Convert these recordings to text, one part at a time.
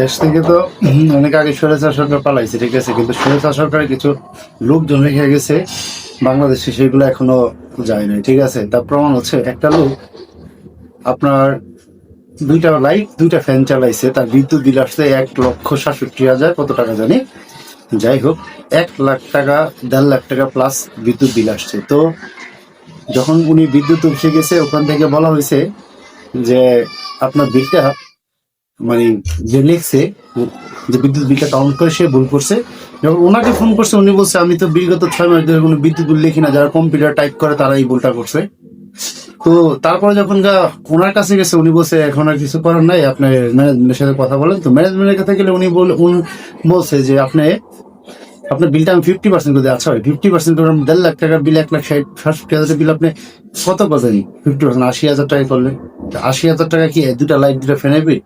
দেশ থেকে তো অনেক আগে স্বৈরাচার সরকার পালাইছে, ঠিক আছে? কিন্তু স্বৈরাচার সরকারের কিছু লোকজন রেখে গেছে, বাংলাদেশে সেগুলো এখনও যায় নাই, ঠিক আছে? তার প্রমাণ হচ্ছে, একটা লোক আপনার দুইটা লাইট, দুইটা ফ্যান চালাইছে, তার বিদ্যুৎ বিল আসছে এক লক্ষ সাতষট্টি হাজার, কত টাকা জানি? যাই হোক, এক লাখ টাকা, দেড় লাখ টাকা প্লাস বিদ্যুৎ বিল আসছে। তো যখন উনি বিদ্যুৎ অফিসে গেছে, ওখান থেকে বলা হয়েছে যে আপনার বিলটা মানে যে লিখছে, যে বিদ্যুৎ বিলটা কাউন্ট করে সে ভুল করছে। যখন ওনাকে ফোন করছে, উনি বলছে, আমি তো বিগত ছয় মাস ধরে কোনো বিদ্যুৎ বিল লিখি না। যারা কম্পিউটার টাইপ করে, তারা এই ভুলটা করছে। তো তারপরে যখন গা ওনার কাছে গেছে, উনি বলছে, এখন আর কিছু করার নাই। আপনি ম্যানেজমেন্টের সাথে কথা বলেন। তো ম্যানেজমেন্টের কাছে গেলে উনি উনি বলছে যে, আপনি, আপনার বিলটা আমি ফিফটি পার্সেন্ট করে। আচ্ছা ফিফটি পার্সেন্ট করে দেড় লাখ টাকার বিল, এক লাখ ষাট ষাটষট্টি হাজার বিল আপনি কত করবেন? ফিফটি পার্সেন্ট আশি হাজার টাকা করলেন আশি হাজার টাকা কি দুটা লাইট দুটা ফ্যানের বিল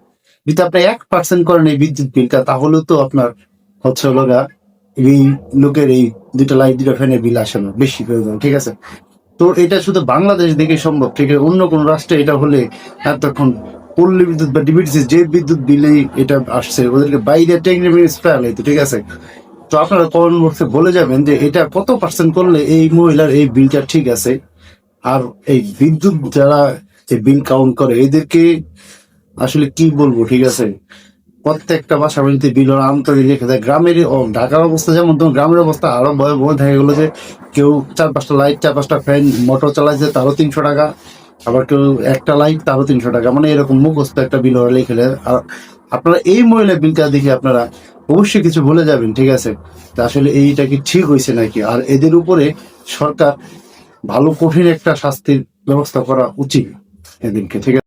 যদি আপনি এক পার্সেন্ট করেন এই বিদ্যুৎ বিলটা তাহলেও তো আপনার হচ্ছে হলো গা এই লোকের এই দুটা লাইট দুটা ফ্যানের বিল আসে না, বেশি প্রয়োজন ঠিক আছে? তো এটা শুধু বাংলাদেশ দেখে সম্ভব, ঠিক আছে? অন্য কোন রাষ্ট্রে এটা হলে এতক্ষণ পল্লী বিদ্যুৎ বা ডিবিটিসি যে বিদ্যুৎ বিলেই এটা আসছে, ওদেরকে বাইরে টেকনিক স্পেয়ার হইতো ঠিক আছে? তো আপনারা কমেন্ট বক্সে বলে যাবেন যে এটা কত পার্সেন্ট করলে এই মহিলার এই বিলটা ঠিক আছে? আর এই বিদ্যুৎ যারা যে বিল কাউন্ট করে, এদেরকে আসলে কি বলব, ঠিক আছে? প্রত্যেকটা বাসা বাড়িতে বিল ওরা আন্তরিক রেখে দেয়। গ্রামের ঢাকার অবস্থা যেমন তখন গ্রামের অবস্থা আরও ভয়াবহ দেখা গেলো যে কেউ চার পাঁচটা লাইট চার পাঁচটা ফ্যান মোটর চালাইছে, তারও তিনশো টাকা। আবার কেউ একটা লাইট তারও তিনশো টাকা। মানে এরকম মুখস্থ একটা বিল ওরা লিখে দেয়। আর আপনারা এই মহিলা বিলটা দেখে আপনারা অবশ্যই কিছু বলে যাবেন, ঠিক আছে? তা আসলে এইটা কি ঠিক হয়েছে নাকি? আর এদের উপরে সরকার ভালো কঠিন একটা শাস্তির ব্যবস্থা করা উচিত এদিনকে, ঠিক আছে?